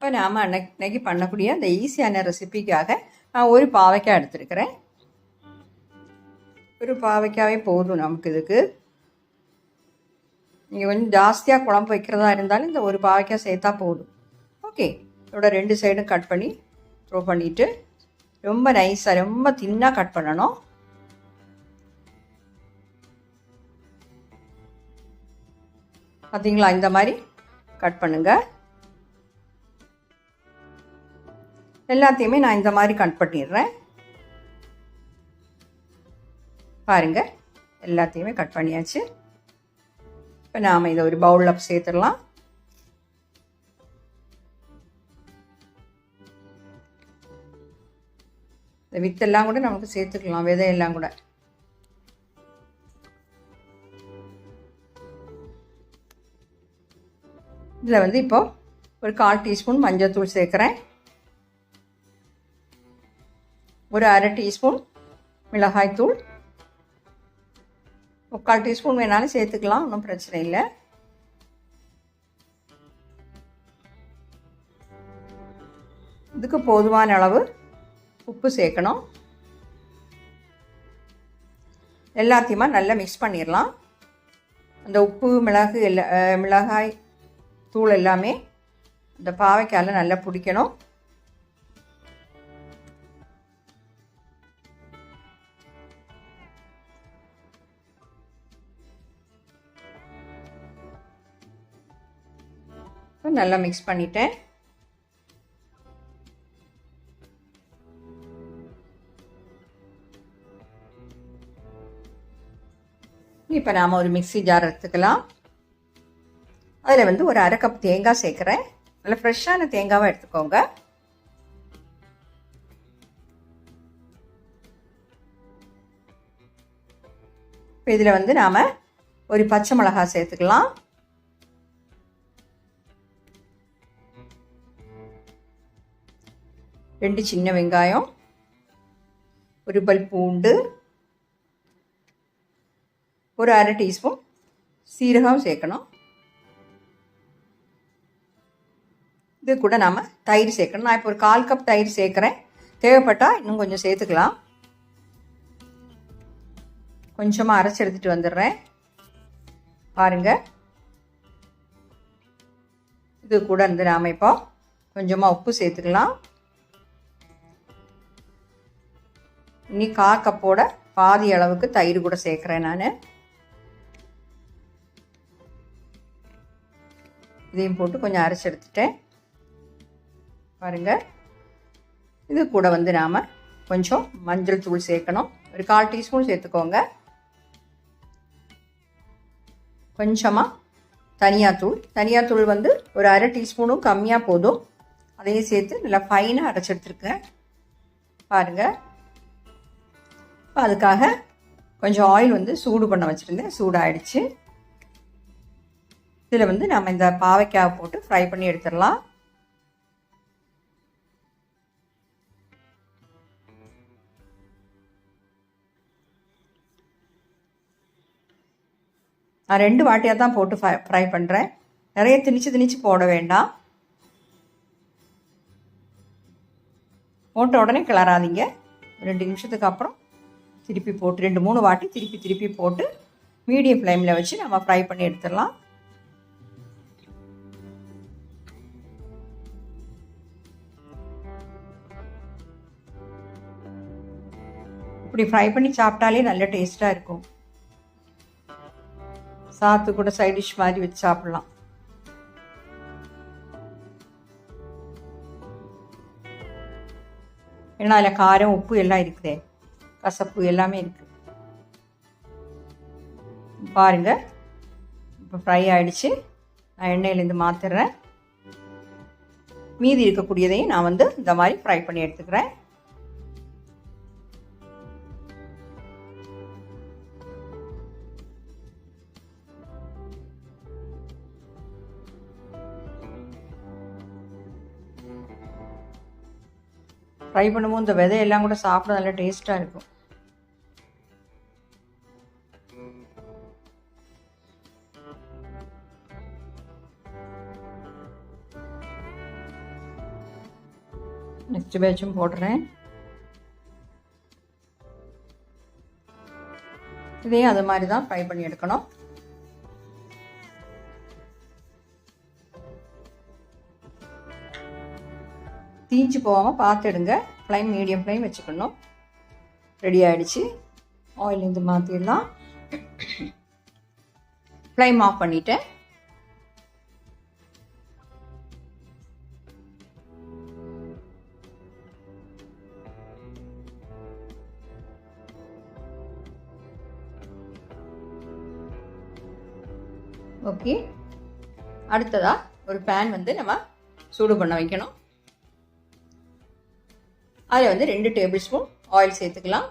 அப்போ நாம் அன்னைக்கு இன்னைக்கு பண்ணக்கூடிய அந்த ஈஸியான ரெசிபிக்காக நான் ஒரு பாவைக்காய் எடுத்துருக்கிறேன். ஒரு பாவைக்காவே போதும் நமக்கு இதுக்கு. நீங்கள் கொஞ்சம் ஜாஸ்தியாக குழம்பு வைக்கிறதா இருந்தாலும் இந்த ஒரு பாவைக்காய் சேர்த்தா போதும். ஓகே. இதோட ரெண்டு சைடும் கட் பண்ணி த்ரோ பண்ணிவிட்டு ரொம்ப நைஸாக ரொம்ப தின்னாக கட் பண்ணணும். பார்த்தீங்களா இந்த மாதிரி கட் பண்ணுங்கள் எல்லாத்தையுமே நான் இந்த மாதிரி கட் பண்ணிடுறேன். பாருங்கள் எல்லாத்தையுமே கட் பண்ணியாச்சு. இப்போ நாம் இதை ஒரு பவுலில் சேர்த்துடலாம். இந்த வித்தெல்லாம் கூட நமக்கு சேர்த்துக்கலாம் விதையெல்லாம் கூட. இதில் வந்து இப்போ ஒரு கால் டீஸ்பூன் மஞ்சள் தூள் சேர்க்குறேன். ஒரு அரை டீஸ்பூன் மிளகாய்த்தூள் முக்கால் டீஸ்பூன் வேணாலும் சேர்த்துக்கலாம் ஒன்றும் பிரச்சனை இல்லை. இதுக்கு போதுமான அளவு உப்பு சேர்க்கணும். எல்லாத்தையுமா நல்லா மிக்ஸ் பண்ணிடலாம். அந்த உப்பு மிளகு எல்லா மிளகாய் தூள் எல்லாமே இந்த பாவைக்காயில் நல்லா பிடிக்கணும். நல்லா மிக்ஸ் பண்ணிட்டேன். இப்போ நாம் ஒரு மிக்சி ஜார் எடுத்துக்கலாம். அதில் வந்து ஒரு அரை கப் தேங்காய் சேர்க்குறேன். நல்ல ஃப்ரெஷ்ஷான தேங்காவை எடுத்துக்கோங்க. இதில் வந்து நாம் ஒரு பச்சை மிளகா சேர்த்துக்கலாம். ரெண்டு சின்ன வெங்காயம் ஒரு பல் பூண்டு ஒரு அரை டீஸ்பூன் சீரகம் சேர்க்கணும். இது கூட நாம் தயிர் சேர்க்கணும். நான் இப்போ ஒரு கால் கப் தயிர் சேர்க்குறேன். தேவைப்பட்டால் இன்னும் கொஞ்சம் சேர்த்துக்கலாம். கொஞ்சமாக அரைச்சி எடுத்துகிட்டு வந்துடுறேன். பாருங்கள் இது கூட இருந்து நாம் இப்போ கொஞ்சமாக உப்பு சேர்த்துக்கலாம். இனி கா கப்போட பாதி அளவுக்கு தயிர் கூட சேர்க்குறேன் நான். இதையும் போட்டு கொஞ்சம் அரைச்சி எடுத்துட்டேன். பாருங்கள் இது கூட வந்து நாம் கொஞ்சம் மஞ்சள் தூள் சேர்க்கணும். ஒரு கால் டீஸ்பூன் சேர்த்துக்கோங்க. கொஞ்சமாக தனியாத்தூள். தனியாத்தூள் வந்து ஒரு அரை டீஸ்பூனும் கம்மியாக போதும். அதையும் சேர்த்து நல்லா ஃபைனாக அரைச்செடுத்துருக்கேன் பாருங்கள் அதுக்காக கொஞ்சம் ஆயில் வந்து சூடு பண்ண வச்சுருந்தேன். சூடாகிடுச்சு இதில் வந்து நம்ம இந்த பாவைக்காய் போட்டு ஃப்ரை பண்ணி எடுத்துடலாம். நான் ரெண்டு வாட்டியாக தான் போட்டு ஃப்ரை ஃப்ரை பண்ணுறேன் நிறைய திணிச்சு திணிச்சு போட வேண்டாம். போட்ட உடனே கிளறாதீங்க. ரெண்டு நிமிஷத்துக்கு அப்புறம் திருப்பி போட்டு ரெண்டு மூணு வாட்டி திருப்பி திருப்பி போட்டு மீடியம் ஃப்ளேமில் வச்சு நம்ம ஃப்ரை பண்ணி எடுத்துடலாம். இப்படி ஃப்ரை பண்ணி சாப்பிட்டாலே நல்ல டேஸ்ட்டாக இருக்கும். சாத்து கூட சைட் டிஷ் மாதிரி வச்சு சாப்பிட்லாம். ஏன்னா அதில் காரம் உப்பு எல்லாம் இருக்குதே. கசப்பு எல்லாமே இருக்குது பாருங்க. இப்போ ஃப்ரை ஆகிடுச்சு நான் எண்ணெயிலேருந்து மாற்றுறேன் மீதி இருக்கக்கூடியதையும் நான் வந்து இந்த மாதிரி ஃப்ரை பண்ணி எடுத்துக்கிறேன். ஃப்ரை பண்ணும்போது இந்த விதையெல்லாம் கூட சாப்பிட நல்லா டேஸ்ட்டாக இருக்கும். நெக்ஸ்ட் பேட்சும் போடுறேன் இதையும் அது மாதிரி தான் ஃப்ரை பண்ணி எடுக்கணும். தீஞ்சு போகாமல் பார்த்துடுங்க ஃப்ளைம் மீடியம் ஃப்ளைம் வச்சுக்கணும். ரெடி ஆகிடுச்சு ஆயில் இருந்து மாற்றிடலாம் ஃப்ளைம் ஆஃப் பண்ணிவிட்டேன் ஓகே. அடுத்ததாக ஒரு பேன் வந்து நம்ம சூடு பண்ண வைக்கணும். அதில் வந்து ரெண்டு டேபிள் ஸ்பூன் ஆயில் சேர்த்துக்கலாம்.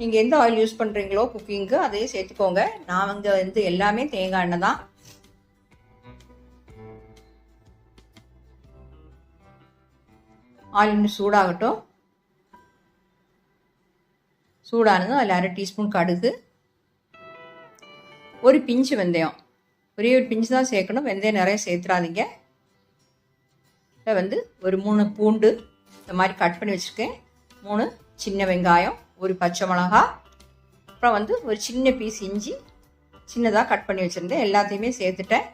நீங்கள் எந்த ஆயில் யூஸ் பண்ணுறீங்களோ குக்கிங்க்கு அதையே சேர்த்துக்கோங்க. நான் வந்து வந்து எல்லாமே தேங்காய் எண்ணெய் தான். ஆயில் இன்னும் சூடாகட்டும். சூடானதும் அதில் அரை டீஸ்பூன் கடுகு. ஒரு பிஞ்சு வெந்தயம். ஒரே ஒரு பிஞ்சு தான் சேர்க்கணும். வெந்தயம் நிறைய சேர்த்துறாதீங்க. இதில் வந்து ஒரு மூணு பூண்டு இந்த மாதிரி கட் பண்ணி வச்சுருக்கேன். மூணு சின்ன வெங்காயம் ஒரு பச்சை மிளகா அப்புறம் வந்து ஒரு சின்ன பீஸ் இஞ்சி சின்னதாக கட் பண்ணி வச்சுருந்தேன். எல்லாத்தையுமே சேர்த்துட்டேன்.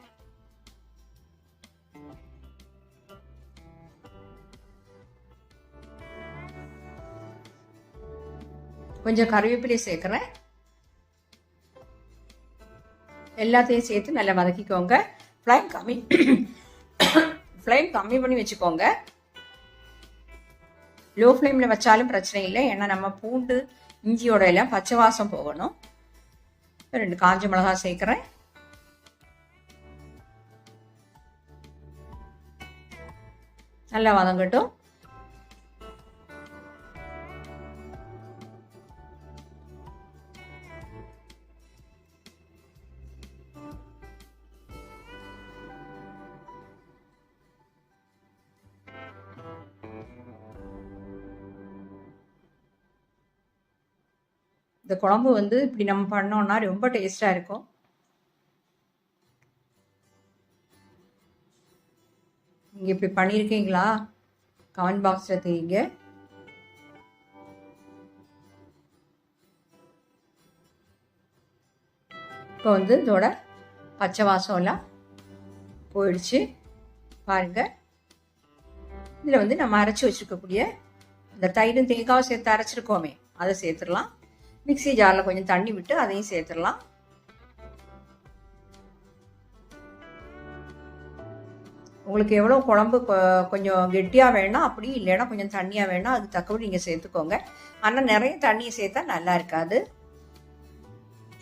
கொஞ்சம் கருவேப்பிலை சேர்க்குறேன். எல்லாத்தையும் சேர்த்து நல்லா வதக்கிக்கோங்க. ஃப்ளைம் கம்மி. ஃப்ளைம் கம்மி பண்ணி வச்சுக்கோங்க. லோ ஃப்ளேமில் வச்சாலும் பிரச்சனை இல்லை. ஏன்னா நம்ம பூண்டு இஞ்சியோட எல்லாம் பச்சை வாசம் போகணும். ரெண்டு காஞ்ச மிளகா சேர்க்குறேன். நல்லா வதங்கட்டும். இந்த குழம்பு வந்து இப்படி நம்ம பண்ணோம்னா ரொம்ப டேஸ்ட்டாக இருக்கும். நீங்கள் இப்படி பண்ணியிருக்கீங்களா கமெண்ட் பாக்ஸில் தெரியுங்க. இப்போ வந்து இதோட பச்சை வாசம் எல்லாம் போயிடுச்சு. பாருங்கள் இதில் வந்து நம்ம அரைச்சி வச்சுருக்கக்கூடிய இந்த தயிரும் தேங்காவும் சேர்த்து அரைச்சிருக்கோமே. அதை சேர்த்துடலாம். மிக்சி ஜாரில் கொஞ்சம் தண்ணி விட்டு அதையும் சேர்த்துடலாம். உங்களுக்கு எவ்வளோ குழம்பு கொஞ்சம் கெட்டியாக வேணாம் அப்படி இல்லைன்னா கொஞ்சம் தண்ணியாக வேணாம் அதுக்கு தக்கபடி நீங்கள் சேர்த்துக்கோங்க. ஆனால் நிறைய தண்ணியை சேர்த்தா நல்லா இருக்காது.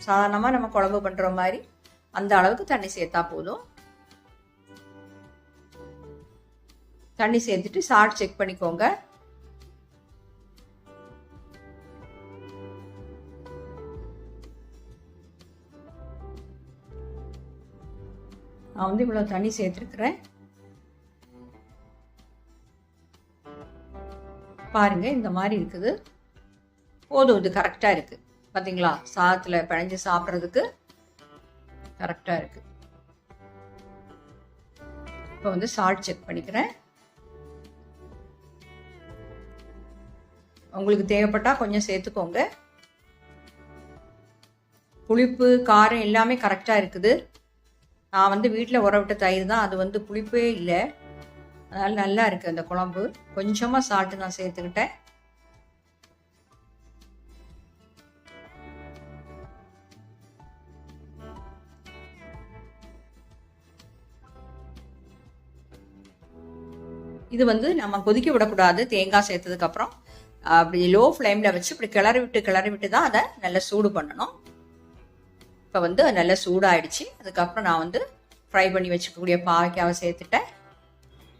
சாதாரணமாக நம்ம குழம்பு பண்ணுற மாதிரி அந்த அளவுக்கு தண்ணி சேர்த்தா போதும். தண்ணி சேர்த்துட்டு சால்ட் செக் பண்ணிக்கோங்க. நான் வந்து இவ்வளோ தண்ணி சேர்த்துருக்குறேன். பாருங்க இந்த மாதிரி இருக்குது. போதும் இது கரெக்டாக இருக்குது பார்த்தீங்களா சாதத்தில் பிழைஞ்சு சாப்பிட்றதுக்கு கரெக்டாக இருக்குது இப்போ வந்து சால்ட் செக் பண்ணிக்கிறேன். உங்களுக்கு தேவைப்பட்டால் கொஞ்சம் சேர்த்துக்கோங்க. புளிப்பு காரம் எல்லாமே கரெக்டாக இருக்குது. நான் வந்து வீட்டில் உறவிட்ட தயிர் தான் அது வந்து புளிப்பே இல்லை. அதனால் நல்லா இருக்குது அந்த குழம்பு. கொஞ்சமாக சால்ட்டு நான் சேர்த்துக்கிட்டேன். இது வந்து நம்ம கொதிக்க விடக்கூடாது தேங்காய் சேர்த்ததுக்கப்புறம் அப்படி லோ ஃப்ளேமில் வச்சு இப்படி கிளறி விட்டு கிளறி விட்டு தான் அதை நல்லா சூடு பண்ணணும். இப்போ வந்து அது நல்லா சூடாயிடுச்சு. அதுக்கப்புறம் நான் வந்து ஃப்ரை பண்ணி வச்சுக்கக்கூடிய பாவைக்காவை சேர்த்துட்டேன்.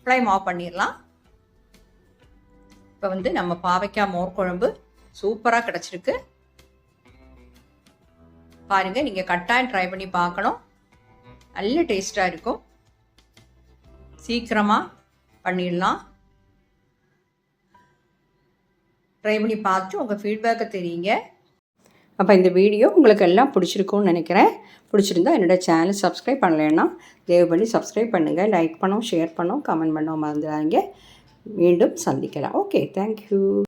ஃப்ளைம் ஆஃப் பண்ணிடலாம். இப்போ வந்து நம்ம பாவைக்காய் மோர் குழம்பு சூப்பராக கிடச்சிருக்கு. பாருங்கள் நீங்கள் கட்டாயம் ட்ரை பண்ணி பார்க்கணும். நல்ல டேஸ்ட்டாக இருக்கும். சீக்கிரமாக பண்ணிடலாம். ட்ரை பண்ணி பார்த்துட்டு உங்கள் ஃபீட்பேக்கை தெரியுங்க. அப்போ இந்த வீடியோ உங்களுக்கு எல்லாம் பிடிச்சிருக்கும்னு நினைக்கிறேன். பிடிச்சிருந்தா என்னோடய சேனல் சப்ஸ்கிரைப் பண்ணலைன்னா தயவு பண்ணி சப்ஸ்கிரைப் பண்ணுங்கள் லைக் பண்ணோம் ஷேர் பண்ணோம் கமெண்ட் பண்ணோம் மறந்துடாதீங்க. மீண்டும் சந்திக்கலாம். Okay thank you